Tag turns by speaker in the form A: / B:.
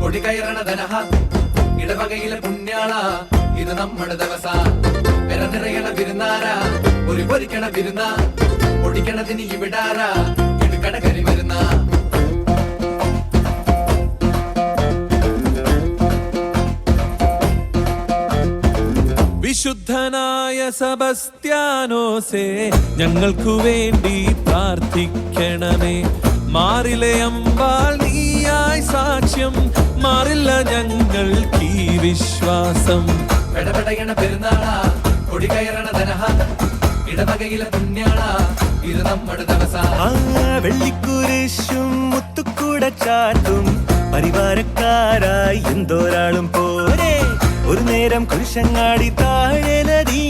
A: കൊടി കയറണ ധനഹ. ഇടവകയിലെ പുണ്യാള ഇത് നമ്മുടെ ദിവസ. പെര നിറയണ ഒരു പൊരിക്കണ വിരുന്ന. പൊടിക്കണതിന് ഇവിടാര ഇത് കടകരി വരുന്ന
B: വിശുദ്ധനായ സബസ്ത്യാനോസേ ഞങ്ങൾക്കു വേണ്ടി പ്രാർത്ഥിക്കണമേ. മാറിലെ അമ്പാൾ മാറില്ല ഞങ്ങൾക്ക് ഈ വിശ്വാസം.
A: പെടപെടയണ പെരുന്നാള കൊടി കയറണ ധനഹ ഇടവകയിലെ പുണ്യാള ഇത് നമ്മുടെ ദിവസം
C: വെള്ളിക്കുരിശും മുത്തുക്കൂട ചാട്ടും പരിവാരക്കാരായി എന്തോരാളും പോരെ. ഒരു നേരം കുരിശങ്ങാടി താഴെ നദി